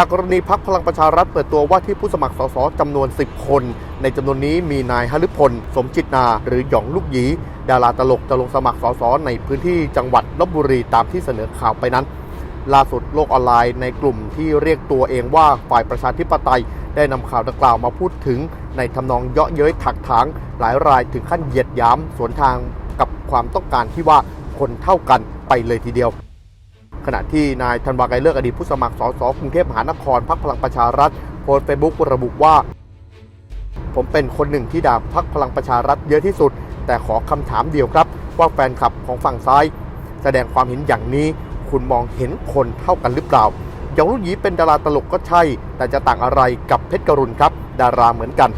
จากกรณีพักพลังประชารัฐเปิดตัวว่าที่ผู้สมัครสสจำนวน 10 คน ในจำนวนนี้มีนายหฤพล สมจิตนา หรือหยองลูกหยี ดาราตลกจะลงสมัครสสในพื้นที่จังหวัดลบบุรีตามที่เสนอข่าวไปนั้น ล่าสุดโลกออนไลน์ในกลุ่มที่เรียกตัวเองว่าฝ่ายประชาธิปไตย ได้นำข่าวดังกล่าวมาพูดถึง ในทำนองเยาะเย้ยถักถางหลายรายถึงขั้นเหยียดยามสวนทางกับความต้องการที่ว่าคนเท่ากันไปเลยทีเดียว ขณะที่นายธันวาไกรเลิกอดีตผู้สมัครสสกรุงเทพมหานครพรรคพลังประชารัฐโพสต์เฟซบุ๊กระบุว่า ผมเป็นคนหนึ่งที่ด่าพรรคพลังประชารัฐเยอะที่สุด แต่ขอคำถามเดียวครับ ว่าแฟนคลับของฝั่งซ้าย แสดงความเห็นอย่างนี้ คุณมองเห็นคนเท่ากันหรือเปล่ายองลูกหยีเป็นดาราตลกก็ใช่ แต่จะต่างอะไรกับเพชรกรุณครับ ดาราเหมือนกัน